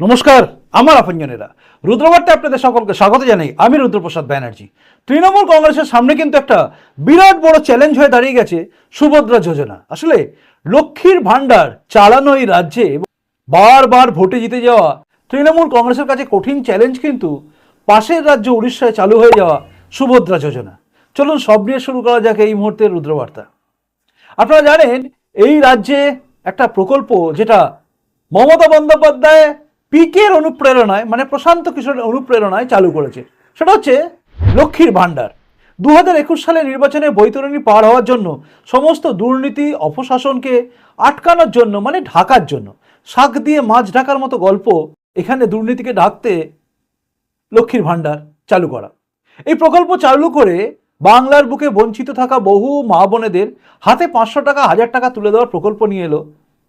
নমস্কার, আমার আপনজনেরা। রুদ্রবার্তে আপনাদের সকলকে স্বাগত জানাই আমি রুদ্রপ্রসাদ ব্যানার্জি। তৃণমূল কংগ্রেসের সামনে কিন্তু একটা বিরাট বড় চ্যালেঞ্জ হয়ে দাঁড়িয়ে গেছে সুভদ্রা যোজনা। আসলে লক্ষ্মীর ভাণ্ডার চালানো এই রাজ্যে বারবার ভোটে জিতে যাওয়া তৃণমূল কংগ্রেসের কাছে কঠিন চ্যালেঞ্জ কিন্তু পাশের রাজ্য উড়িষ্যায় চালু হয়ে যাওয়া সুভদ্রা যোজনা। চলুন সব নিয়ে শুরু করা যাক এই মুহূর্তে রুদ্রবার্তা। আপনারা জানেন, এই রাজ্যে একটা প্রকল্প যেটা মমতা বন্দ্যোপাধ্যায় পিকের অনুপ্রেরণায় মানে প্রশান্ত কিশোরের অনুপ্রেরণায় চালু করেছে। সেটা হচ্ছে লক্ষ্মীর ভাণ্ডার। দু হাজার একুশ সালে নির্বাচনে বৈতরণী পার হওয়ার জন্য সমস্ত দুর্নীতি, অপশাসনকে আটকানোর জন্য মানে ঢাকার জন্য, শাক দিয়ে মাছ ঢাকার মতো গল্প এখানে দুর্নীতিকে ঢাকতে লক্ষ্মীর ভাণ্ডার চালু করা। এই প্রকল্প চালু করে বাংলার বুকে বঞ্চিত থাকা বহু মা বোনেদের হাতে পাঁচশো টাকা, হাজার টাকা তুলে দেওয়ার প্রকল্প নিয়ে এলো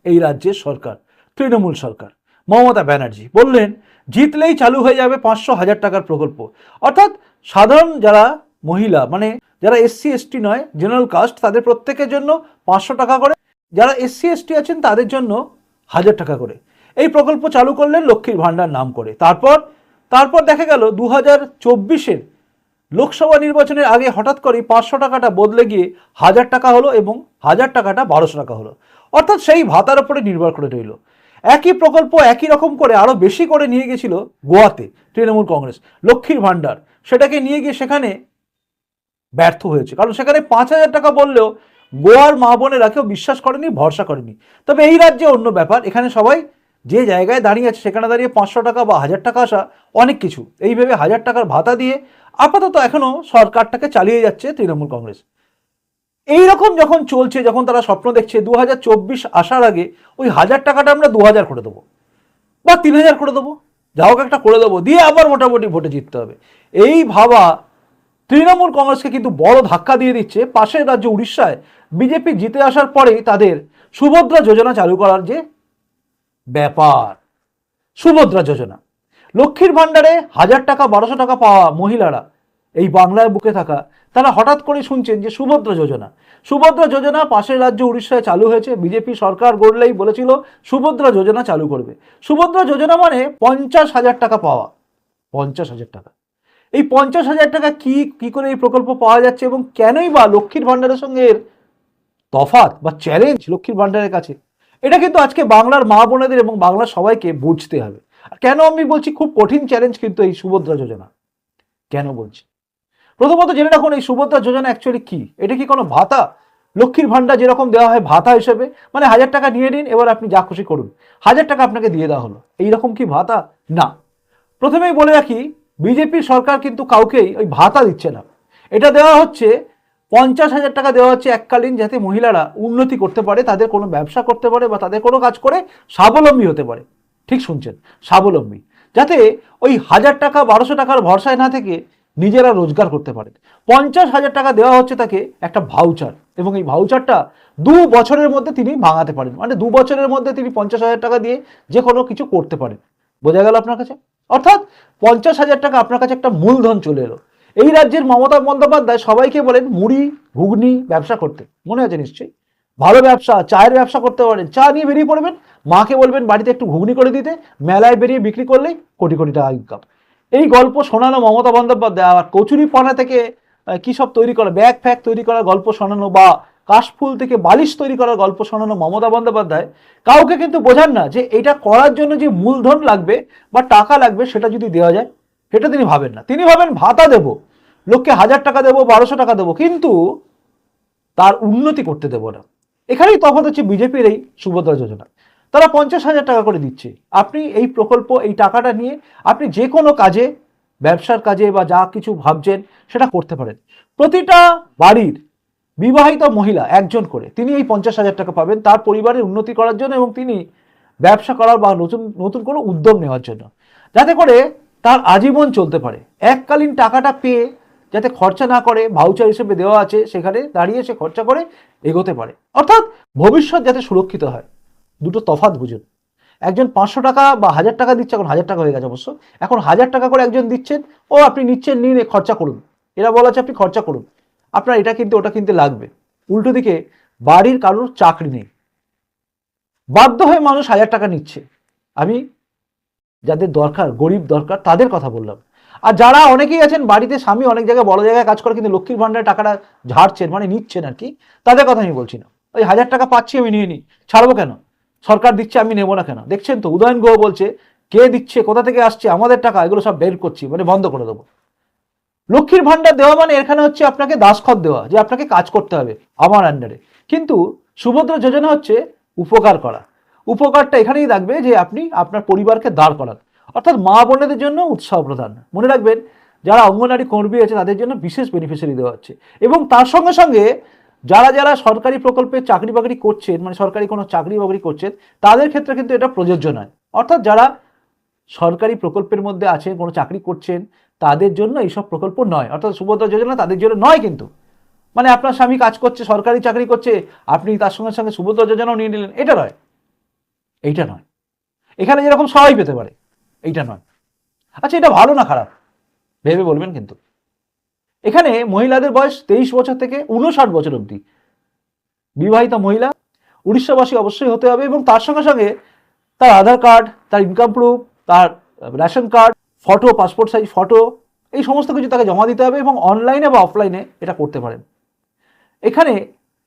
এই রাজ্যের সরকার, তৃণমূল সরকার। মমতা ব্যানার্জি বললেন, জিতলেই চালু হয়ে যাবে পাঁচশো হাজার টাকার প্রকল্প। অর্থাৎ সাধারণ যারা মহিলা মানে যারা এসসি এসটি নয় জেনারেল কাস্ট তাদের প্রত্যেকের জন্য পাঁচশো টাকা করে। যারা এসসি এসটি আছেন, তাদের জন্য হাজার টাকা করে। এই প্রকল্প চালু করলেন লক্ষ্মীর ভাণ্ডার নাম করে। তারপর তারপর দেখা গেল দু হাজার চব্বিশের লোকসভা নির্বাচনের আগে হঠাৎ করে পাঁচশো টাকাটা বদলে গিয়ে হাজার টাকা হলো এবং হাজার টাকাটা বারোশো টাকা হলো। অর্থাৎ সেই ভাতার উপরে নির্ভর করে রইল। একই প্রকল্প একই রকম করে আরও বেশি করে নিয়ে গেছিল গোয়াতে তৃণমূল কংগ্রেস, লক্ষ্মীর ভাণ্ডার। সেটাকে নিয়ে গিয়ে সেখানে ব্যর্থ হয়েছে। কারণ সেখানে পাঁচ হাজার টাকা বললেও গোয়ার মা বোনেরা কেউ বিশ্বাস করেনি, ভরসা করেনি। তবে এই রাজ্যে অন্য ব্যাপার, এখানে সবাই যে জায়গায় দাঁড়িয়ে আছে, সেখানে দাঁড়িয়ে পাঁচশো টাকা বা হাজার টাকা আসা অনেক কিছু। এইভাবে হাজার টাকার ভাতা দিয়ে আপাতত এখনও সরকারটাকে চালিয়ে যাচ্ছে তৃণমূল কংগ্রেস। এই রকম যখন চলছে, যখন তারা স্বপ্ন দেখছে দু হাজার চব্বিশ আসার আগে ওই হাজার টাকাটা আমরা দু হাজার করে দেবো। বা তিন হাজার করে দেবো। যা হোক একটা করে দেবো। দিয়ে আবার মোটামুটি ভোটে জিততে হবে। এই ভাবা তৃণমূল কংগ্রেসকে কিন্তু বড় ধাক্কা দিয়ে দিচ্ছে। পাশের রাজ্য উড়িষ্যায় বিজেপি জিতে আসার পরেই তাদের সুভদ্রা যোজনা চালু করার যে ব্যাপার। সুভদ্রা যোজনা। লক্ষ্মীর ভাণ্ডারে হাজার টাকা, বারোশো টাকা পাওয়া মহিলারা এই বাংলায় বুকে থাকা, তারা হঠাৎ করে শুনছেন যে সুভদ্রা যোজনা। সুভদ্রা যোজনা পাশের রাজ্য উড়িষ্যায় চালু হয়েছে, বিজেপি সরকার গড়লেই বলেছিল সুভদ্রা যোজনা চালু করবে। সুভদ্রা যোজনা মানে পঞ্চাশ হাজার টাকা পাওয়া। পঞ্চাশ হাজার টাকা। এই পঞ্চাশ হাজার টাকা কি কি করে এই প্রকল্প পাওয়া যাচ্ছে এবং কেনই বা লক্ষ্মীর ভাণ্ডারের সঙ্গে এর তফাৎ বা চ্যালেঞ্জ লক্ষ্মীর ভাণ্ডারের কাছে? এটা কিন্তু আজকে বাংলার মা বোনেদের এবং বাংলার সবাইকে বুঝতে হবে। কেন আমি বলছি খুব কঠিন চ্যালেঞ্জ কিন্তু এই সুভদ্রা যোজনা। কেন বলছি? প্রথমত জেনে রাখুন, এই সুভদ্রা যোজনা অ্যাকচুয়ালি কি? এটা কি কোনো ভাতা? লক্ষ্মীর ভাণ্ডার যেরকম দেওয়া হয় ভাতা হিসেবে মানে হাজার টাকা নিয়ে নিন, এবার আপনি যা খুশি করুন। হাজার টাকা আপনাকে দিয়ে দেওয়া হলো। এইরকম কি ভাতা? না। প্রথমেই বলে রাখি, বিজেপির সরকার কিন্তু কাউকেই ওই ভাতা দিচ্ছে না। এটা দেওয়া হচ্ছে, পঞ্চাশ হাজার টাকা দেওয়া হচ্ছে এককালীন যাতে মহিলারা উন্নতি করতে পারে, তাদের কোনো ব্যবসা করতে পারে বা তাদের কোনো কাজ করে, স্বাবলম্বী হতে পারে। ঠিক শুনছেন, স্বাবলম্বী। যাতে ওই হাজার টাকা, বারোশো টাকার ভরসায় না থেকে নিজেরা রোজগার করতে পারেন। পঞ্চাশ হাজার টাকা দেওয়া হচ্ছে তাকে একটা ভাউচার এবং এই ভাউচারটা দু বছরের মধ্যে তিনি ভাঙাতে পারেন। মানে দু বছরের মধ্যে তিনি পঞ্চাশ হাজার টাকা দিয়ে যে কোনো কিছু করতে পারেন। বোঝা গেল আপনার কাছে? অর্থাৎ পঞ্চাশ হাজার টাকা আপনার কাছে একটা মূলধন চলে এলো। এই রাজ্যের মমতা বন্দ্যোপাধ্যায় সবাইকে বলেন, মুড়ি, ঘুগনি, ব্যবসা করতে। মনে আছে নিশ্চয়ই? ভালো ব্যবসা, চায়ের ব্যবসা করতে পারেন। চা নিয়ে বেরিয়ে পড়বেন। মাকে বলবেন, বাড়িতে একটু ঘুগনি করে দিতে। মেলায় বেরিয়ে বিক্রি করলেই কোটি কোটি টাকা ইনকাম এই গল্প শোনানো মমতা বন্দ্যোপাধ্যায় আবার কচুরি পানা থেকে কি সব তৈরি করা, ব্যাগ ফ্যাগ তৈরি করার গল্প শোনানো বা কাশফুল থেকে বালিশ তৈরি করার গল্প শোনানো মমতা বন্দ্যোপাধ্যায়, কাউকে কিন্তু বোঝান না যে এটা করার জন্য যে মূলধন লাগবে বা টাকা লাগবে সেটা যদি দেওয়া যায়, সেটা তিনি ভাবেন না। তিনি ভাবেন ভাতা দেব, লোককে হাজার টাকা দেবো, বারোশো টাকা দেবো, কিন্তু তার উন্নতি করতে দেবো না। এখানেই তফাৎ হচ্ছে বিজেপির এই সুভদ্রা যোজনা। তারা পঞ্চাশ হাজার টাকা করে দিচ্ছে। আপনি এই প্রকল্প, এই টাকাটা নিয়ে আপনি যে কোনো কাজে, ব্যবসার কাজে বা যা কিছু ভাবছেন সেটা করতে পারেন। প্রতিটা বাড়ির বিবাহিত মহিলা একজন করে, তিনি এই পঞ্চাশ হাজার টাকা পাবেন তার পরিবারের উন্নতি করার জন্য এবং তিনি ব্যবসা করার বা নতুন নতুন কোনো উদ্যোগ নেওয়ার জন্য। যাতে করে তার আজীবন চলতে পারে। এককালীন টাকাটা পেয়ে যাতে খরচা না করে ভাউচার হিসেবে দেওয়া আছে, সেখানে দাঁড়িয়ে সে খরচা করে এগোতে পারে। অর্থাৎ ভবিষ্যৎ যাতে সুরক্ষিত হয়। দুটো তফাৎ বুঝুন। একজন পাঁচশো টাকা বা হাজার টাকা দিচ্ছে, এখন হাজার টাকা হয়ে গেছে অবশ্য। এখন হাজার টাকা করে একজন দিচ্ছেন, ও আপনি নিচ্ছেন নিন খরচা করুন। এরা বলা আছে আপনি খরচা করুন। আপনার এটা কিনতে, ওটা কিনতে লাগবে। উল্টো দিকে, বাড়ির কারোর চাকরি নেই। বাধ্য হয়ে মানুষ হাজার টাকা নিচ্ছে। আমি যাদের দরকার, গরিব দরকার, তাদের কথা বললাম। আর যারা অনেকেই আছেন, বাড়িতে স্বামী অনেক জায়গায় বড় জায়গায় কাজ করে, কিন্তু লক্ষ্মীর ভাণ্ডারে টাকাটা ঝাড়ছেন মানে নিচ্ছেন আর কি, তাদের কথা আমি বলছি না। ওই হাজার টাকা পাচ্ছি, আমি নিয়ে নিই। ছাড়বো কেন? সরকার দিচ্ছে, আমি নেব না কেন? দেখছেন তো, উদয়ন গুহ বলছে, কে দিচ্ছে, কোথা থেকে আসছে, আমাদের টাকা, এগুলো সব বের করছি মানে বন্ধ করে দেবো। লক্ষ্মীর ভাণ্ডার দেওয়া মানে এখানে হচ্ছে আপনাকে দাসখত দেওয়া, যে আপনাকে কাজ করতে হবে আমার আন্ডারে কিন্তু সুভদ্রা যোজনা হচ্ছে উপকার করা। উপকারটা এখানেই থাকবে যে আপনি আপনার পরিবারকে দাঁড় করান। অর্থাৎ মা বোনেদের জন্য উৎসাহ প্রদান। মনে রাখবেন, যারা অঙ্গনারী কর্মী আছে, তাদের জন্য বিশেষ বেনিফিশিয়ারি দেওয়া হচ্ছে। এবং তার সঙ্গে সঙ্গে যারা যারা সরকারি প্রকল্পে চাকরি বাকরি করছেন মানে সরকারি কোনো চাকরি বাকরি করছেন, তাদের ক্ষেত্রে কিন্তু এটা প্রযোজ্য নয়। অর্থাৎ যারা সরকারি প্রকল্পের মধ্যে আছেন, কোনো চাকরি করছেন, তাদের জন্য এইসব প্রকল্প নয়। অর্থাৎ সুভদ্রা যোজনা তাদের জন্য নয় কিন্তু। মানে আপনার স্বামী কাজ করছে, সরকারি চাকরি করছে, আপনি তার সঙ্গে সঙ্গে সুভদ্রা যোজনাও নিয়ে নিলেন, এটা নয়। এইটা নয়। এখানে যেরকম সবাই পেতে পারে, এইটা নয়। আচ্ছা এটা ভালো না খারাপ? ভেবে বলবেন কিন্তু। এখানে মহিলাদের বয়স তেইশ বছর থেকে উনষাট বছর অবধি। বিবাহিত মহিলা উড়িষ্যাবাসী অবশ্যই হতে হবে এবং তার সঙ্গে সঙ্গে তার আধার কার্ড, তার ইনকাম প্রুফ তার ration card photo passport size photo এই সমস্ত কিছু তাকে জমা দিতে হবে এবং অনলাইনে বা অফলাইনে এটা করতে পারেন। এখানে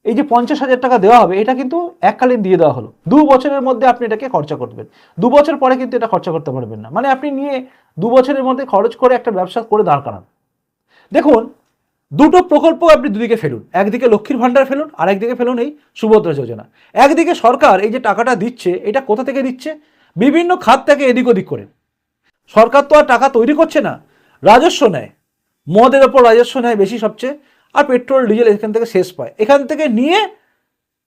এই যে পঞ্চাশ হাজার টাকা দেওয়া হবে, এটা কিন্তু এককালীন দিয়ে দেওয়া হলো। দু বছরের মধ্যে আপনি এটাকে খরচা করবেন। দু বছর পরে কিন্তু এটা খরচা করতে পারবেন না। মানে আপনি নিয়ে দু বছরের মধ্যে খরচ করে একটা ব্যবসা করে দাঁড় করান। দেখুন, দুটো প্রকল্প আপনি দুদিকে ফেলুন। একদিকে লক্ষ্মীর ভাণ্ডার ফেলুন আর একদিকে ফেলুন এই সুভদ্রা যোজনা। একদিকে সরকার এই যে টাকাটা দিচ্ছে, এটা কোথা থেকে দিচ্ছে? বিভিন্ন খাত থেকে এদিক ওদিক করে। সরকার তো আর টাকা তৈরি করছে না, রাজস্ব নেয়। মদের ওপর রাজস্ব নেয় বেশি সবচেয়ে, আর পেট্রোল, ডিজেল এখান থেকে শেষ পায়। এখান থেকে নিয়ে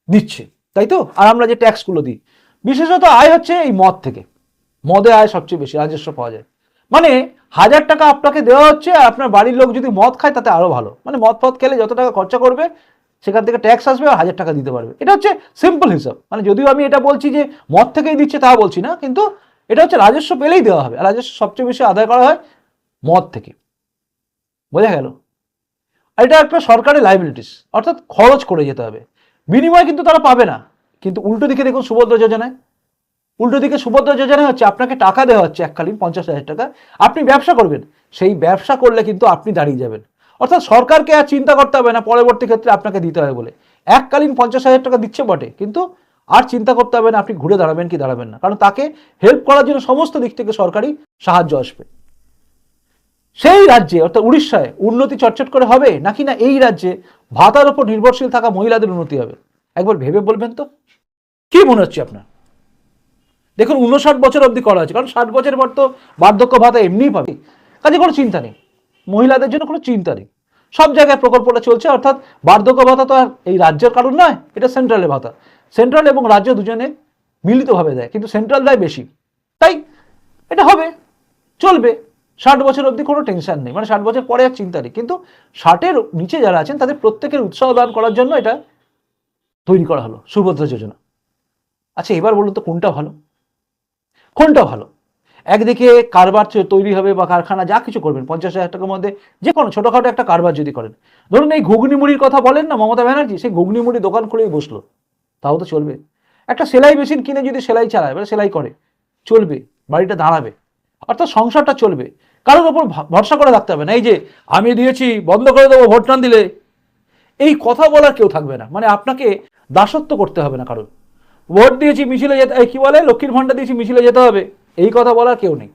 দিচ্ছে, তাই তো? আর আমরা যে ট্যাক্সগুলো দিই, বিশেষত আয় হচ্ছে এই মদ থেকে। মদে আয় সবচেয়ে বেশি, রাজস্ব পাওয়া যায়। মানে হাজার টাকা আপনাকে দেওয়া হচ্ছে আর আপনার বাড়ির লোক যদি মদ খায় তাতে আরও ভালো। মানে মদ ফদ খেলে যত টাকা খরচা করবে, সেখান থেকে ট্যাক্স আসবে আর হাজার টাকা দিতে পারবে। এটা হচ্ছে সিম্পল হিসাব। মানে যদিও আমি এটা বলছি যে মদ থেকেই দিচ্ছে তা বলছি না, কিন্তু এটা হচ্ছে রাজস্ব পেলেই দেওয়া হবে। আর রাজস্ব সবচেয়ে বেশি আদায় করা হয় মদ থেকে। বোঝা গেল? আর এটা একটা সরকারি লাইবিলিটিস অর্থাৎ খরচ করে যেতে হবে। বিনিময় কিন্তু তারা পাবে না। কিন্তু উল্টো দিকে দেখুন সুভদ্রা যোজনায়। উল্টো দিকে সুভদ্রা যোজনা হচ্ছে, আপনাকে টাকা দেওয়া হচ্ছে এককালীন পঞ্চাশ হাজার টাকা, আপনি ব্যবসা করবেন। সেই ব্যবসা করলে কিন্তু আপনি দাঁড়িয়ে যাবেন। অর্থাৎ সরকারকে আর চিন্তা করতে হবে না, পরবর্তী ক্ষেত্রে আপনাকে দিতে হবে বলে। এককালীন পঞ্চাশ হাজার টাকা দিচ্ছে বটে, কিন্তু আর চিন্তা করতে হবে না, আপনি ঘুরে দাঁড়াবেন কি দাঁড়াবেন না। কারণ তাকে হেল্প করার জন্য সমস্ত দিক থেকে সরকারি সাহায্য আসবে। সেই রাজ্যে, অর্থাৎ উড়িষ্যায়, উন্নতি চটচট করে হবে নাকি না এই রাজ্যে ভাতার উপর নির্ভরশীল থাকা মহিলাদের উন্নতি হবে? একবার ভেবে বলবেন তো। কি মনে হচ্ছে আপনার? দেখুন, উনষাট বছর অবধি করা হয়েছে। কারণ ষাট বছর পর তো বার্ধক্য ভাতা এমনিই পাবে। কাজে কোনো চিন্তা নেই। মহিলাদের জন্য কোনো চিন্তা নেই। সব জায়গায় প্রকল্পটা চলছে, অর্থাৎ বার্ধক্য ভাতা তো আর এই রাজ্যের কারণ নয়, এটা সেন্ট্রালের ভাতা। সেন্ট্রাল এবং রাজ্য দুজনে মিলিতভাবে দেয়, কিন্তু সেন্ট্রাল দেয় বেশি। তাই এটা হবে, চলবে। ষাট বছর অবধি কোনো টেনশন নেই। মানে ষাট বছর পরে আর চিন্তা নেই। কিন্তু ষাটের নিচে যারা আছেন, তাদের প্রত্যেকের উৎসাহ দান করার জন্য এটা তৈরি করা হলো, সুভদ্রা যোজনা। আচ্ছা এবার বলুন তো কোনটা ভালো? কোনটা ভালো? একদিকে কারবার তৈরি হবে বা কারখানা যা কিছু করবেন, পঞ্চাশ হাজার টাকার মধ্যে যে কোনো ছোটোখাটো একটা কারবার যদি করেন। ধরুন এই ঘুগনি মুড়ির কথা বলেন না মমতা ব্যানার্জি, সেই ঘুগনি মুড়ি দোকান খুলেই বসল। তাও তো চলবে। একটা সেলাই মেশিন কিনে যদি সেলাই চালায় মানে সেলাই করে, চলবে, বাড়িটা দাঁড়াবে, অর্থাৎ সংসারটা চলবে। কারোর ওপর ভরসা করে রাখতে হবে না। এই যে আমি দিয়েছি, বন্ধ করে দেবো, ভোট না দিলে, এই কথা বলার কেউ থাকবে না। মানে আপনাকে দাসত্ব করতে হবে না কারণ ভোট দিয়েছি, মিছিলে যেতে কি বলে? লক্ষ্মীর ভাণ্ডার দিয়েছি, মিছিলে যেতে হবে। এই কথা বলার কেউ নেই।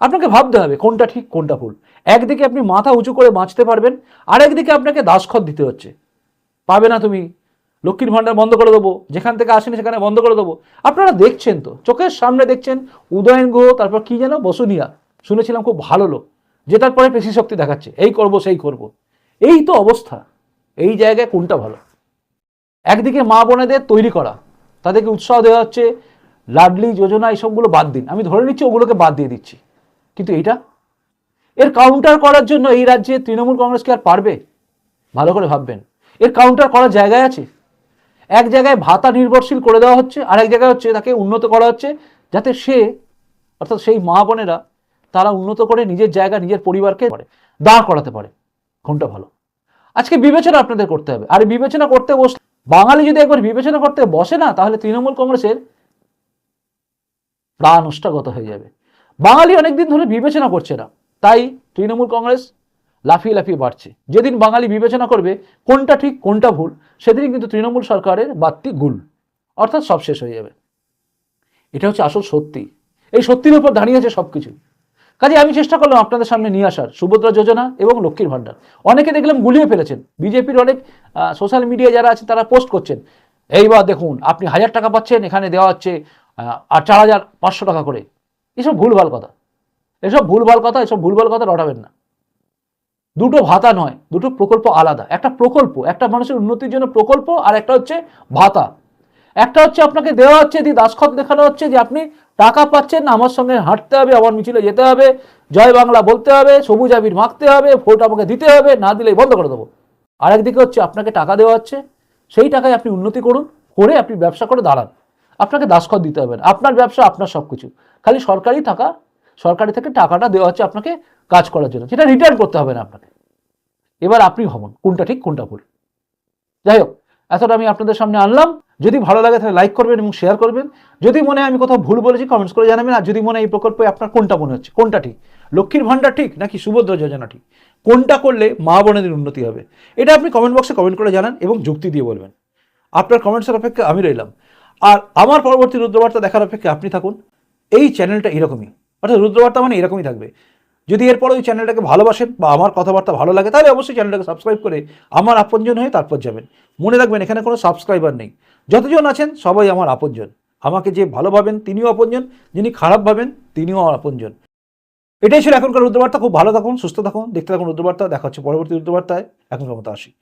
আপনাকে ভাবতে হবে কোনটা ঠিক, কোনটা ভুল। একদিকে আপনি মাথা উঁচু করে বাঁচতে পারবেন আর একদিকে আপনাকে দাসখত দিতে হচ্ছে। পাবে না তুমি। লক্ষ্মীর ভাণ্ডার বন্ধ করে দেবো। যেখান থেকে আসেনি সেখানে বন্ধ করে দেবো। আপনারা দেখছেন তো, চোখের সামনে দেখছেন উদয়ন গুহ, তারপর কি যেন বসুনিয়া। শুনেছিলাম খুব ভালো লোক জেতার পরে পেশি শক্তি দেখাচ্ছে। এই করব, সেই করব। এই তো অবস্থা। এই জায়গায় কোনটা ভালো? একদিকে মা বোনেদের তৈরি করা, তাদেরকে উৎসাহ দেওয়া হচ্ছে, লাডলি যোজনা এইসবগুলো বাদ দিন। আমি ধরে নিচ্ছি ওগুলোকে বাদ দিয়ে দিচ্ছি। কিন্তু এটা এর কাউন্টার করার জন্য এই রাজ্যে তৃণমূল কংগ্রেস কি আর পারবে? ভালো করে ভাববেন। এর কাউন্টার করার জায়গায় আছে। এক জায়গায় ভাতা নির্ভরশীল করে দেওয়া হচ্ছে আর এক জায়গায় হচ্ছে তাকে উন্নত করা হচ্ছে, যাতে সে, অর্থাৎ সেই মা বোনেরা, তারা উন্নত করে নিজের জায়গা, নিজের পরিবারকে পারে দাঁড় করাতে পারে। কোনটা ভালো? আজকে বিবেচনা আপনাদের করতে হবে। আর বিবেচনা করতে বস বাঙালি যদি একবার বিবেচনা করতে বসে না, তাহলে তৃণমূল কংগ্রেসের প্রাণ ওষ্ঠাগত হয়ে যাবে। বাঙালি অনেকদিন ধরে বিবেচনা করছে না, তাই তৃণমূল কংগ্রেস লাফিয়ে লাফিয়ে বাড়ছে। যেদিন বাঙালি বিবেচনা করবে কোনটা ঠিক, কোনটা ভুল, সেদিনই কিন্তু তৃণমূল সরকারের বাত্তি গুল, অর্থাৎ সব শেষ হয়ে যাবে। এটা হচ্ছে আসল সত্যি। এই সত্যির উপর দাঁড়িয়ে আছে সব কাজে আমি চেষ্টা করলাম আপনাদের সামনে নিয়ে আসার, সুভদ্রা যোজনা এবং লক্ষ্মীর ভাণ্ডার। অনেকে দেখলাম গুলিয়ে ফেলেছেন। বিজেপির অনেক সোশ্যাল মিডিয়া যারা আছে তারা পোস্ট করছেন। এইবার দেখুন, আপনি হাজার টাকা পাচ্ছেন, এখানে দেওয়া হচ্ছে আর চার হাজার পাঁচশো টাকা করে। এসব ভুলভাল কথা। এসব ভুলভাল কথা, এসব ভুলভাল কথা রটাবেন না। দুটো ভাতা নয়, দুটো প্রকল্প আলাদা। একটা প্রকল্প, একটা মানুষের উন্নতির জন্য প্রকল্প, আর একটা হচ্ছে ভাতা। একটা হচ্ছে আপনাকে দেওয়া হচ্ছে দিয়ে দাসখত দেখানো হচ্ছে, যে আপনি টাকা পাচ্ছেন আমার সঙ্গে হাঁটতে হবে, আমার মিছিলে যেতে হবে, জয় বাংলা বলতে হবে, সবুজ আবির মাখতে হবে, ভোট আমাকে দিতে হবে, না দিলেই বন্ধ করে দেবো। আর একদিকে হচ্ছে আপনাকে টাকা দেওয়া হচ্ছে, সেই টাকায় আপনি উন্নতি করুন, করে আপনি ব্যবসা করে দাঁড়ান। আপনাকে দাসখত দিতে হবে না, আপনার ব্যবসা, আপনার সব কিছু খালি সরকারি টাকা, সরকারি থেকে টাকাটা দেওয়া হচ্ছে আপনাকে কাজ করার জন্য, সেটা রিটার্ন করতে হবে না আপনাকে। এবার আপনি ভাবুন কোনটা ঠিক, কোনটা ভুল। যাই হোক, এতটা আমি আপনাদের সামনে আনলাম। যদি ভালো লাগে তাহলে লাইক করবেন এবং শেয়ার করবেন। যদি মনে হয় আমি কোথাও ভুল বলেছি কমেন্টস করে জানাবেন। আর যদি মনে হয় এই প্রকল্পে আপনার কোনটা মনে হচ্ছে, কোনটা ঠিক? লক্ষ্মীর ভাণ্ডার ঠিক নাকি সুভদ্রা যোজনা ঠিক? কোনটা করলে মা বোনেদের উন্নতি হবে? এটা আপনি কমেন্ট বক্সে কমেন্ট করে জানান এবং যুক্তি দিয়ে বলবেন। আপনার কমেন্টসের অপেক্ষা আমি রইলাম। আর আমার পরবর্তী রুদ্রবার্তা দেখার অপেক্ষা আপনি থাকুন। এই চ্যানেলটা এরকমই। অর্থাৎ রুদ্রবার্তা মানে এরকমই থাকবে। যদি এরপর ওই চ্যানেলটাকে ভালোবাসেন বা আমার কথাবার্তা ভালো লাগে, তাহলে অবশ্যই চ্যানেলটাকে সাবস্ক্রাইব করে আমার আপনজন হয়ে তারপর যাবেন। মনে রাখবেন, এখানে কোনো সাবস্ক্রাইবার নেই। যতজন আছেন, সবাই আমার আপনজন। আমাকে যে ভালো ভাবেন তিনিও আপনজন, যিনি খারাপ ভাবেন, তিনিও আমার আপনজন। এটাই ছিল এখনকার রুদ্রবার্তা। খুব ভালো থাকুন, সুস্থ থাকুন, দেখতে থাকুন রুদ্রবার্তা। দেখা হচ্ছে পরবর্তী রুদ্রবার্তায়। এখনকার মতো আসি।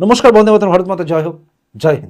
নমস্কার, বন্দে মাতরম, ভারত মাতা। জয় হোক। জয় হিন্দ।